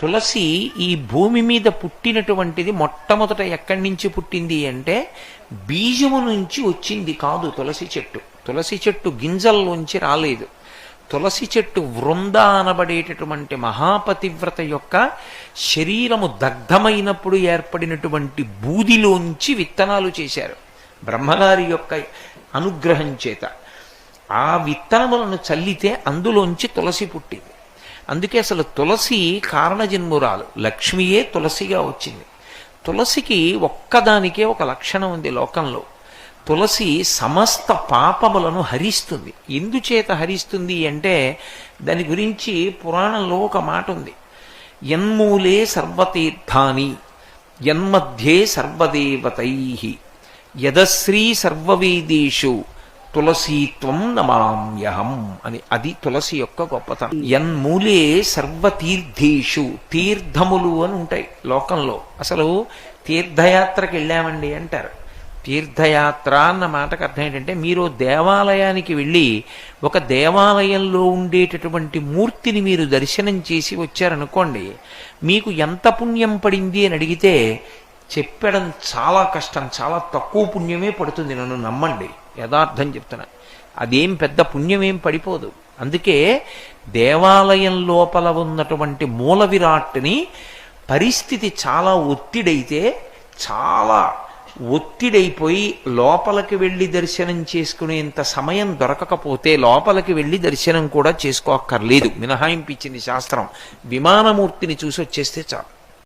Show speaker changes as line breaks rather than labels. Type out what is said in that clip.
తులసి ఈ భూమి మీద పుట్టినటువంటిది మొట్టమొదట ఎక్కడి నుంచి పుట్టింది అంటే బీజము నుంచి వచ్చింది కాదు తులసి చెట్టు. తులసి చెట్టు గింజల్లోంచి రాలేదు. తులసి చెట్టు వృంద అనబడేటటువంటి మహాపతివ్రత యొక్క శరీరము దగ్ధమైనప్పుడు ఏర్పడినటువంటి బూదిలోంచి విత్తనాలు చేశారు. బ్రహ్మగారి యొక్క అనుగ్రహం చేత. ఆ విత్తనములను చల్లితే అందులోంచి తులసి పుట్టింది. అందుకే అసలు తులసి కారణజన్మురాలు. లక్ష్మియే తులసిగా వచ్చింది. తులసికి ఒక్కదానికే ఒక లక్షణం ఉంది లోకంలో. తులసి సమస్త పాపములను హరిస్తుంది. ఎందుచేత హరిస్తుంది అంటే దాని గురించి పురాణంలో ఒక మాట ఉంది. యన్మూలే సర్వతీర్థాని యన్మధ్యే సర్వదేవతై యదశ్రీ సర్వవేదేషు తులసీత్వం నమామ్యహం అని. అది తులసి యొక్క గొప్పతనం. యన్మూలే సర్వతీర్థేషు తీర్థములు అని ఉంటాయి లోకంలో. అసలు తీర్థయాత్రకి వెళ్ళామండి అంటారు. తీర్థయాత్ర అన్న మాటకు అర్థం ఏంటంటే మీరు దేవాలయానికి వెళ్ళి ఒక దేవాలయంలో ఉండేటటువంటి మూర్తిని మీరు దర్శనం చేసి వచ్చారనుకోండి మీకు ఎంత పుణ్యం పడింది అని అడిగితే చెప్పడం చాలా కష్టం చాలా తక్కువ పుణ్యమే పడుతుంది. నన్ను నమ్మండి. యథార్థం చెప్తున్నా. అదేం పెద్ద పుణ్యమేం పడిపోదు. అందుకే దేవాలయం లోపల ఉన్నటువంటి మూల విరాట్ని పరిస్థితి చాలా ఒత్తిడైతే చాలా ఒత్తిడైపోయి లోపలికి వెళ్ళి దర్శనం చేసుకునేంత సమయం దొరకకపోతే లోపలికి వెళ్ళి దర్శనం కూడా చేసుకోక్కర్లేదు. మినహాయింపు ఇచ్చింది శాస్త్రం. విమానమూర్తిని చూసి వచ్చేస్తే చాలు.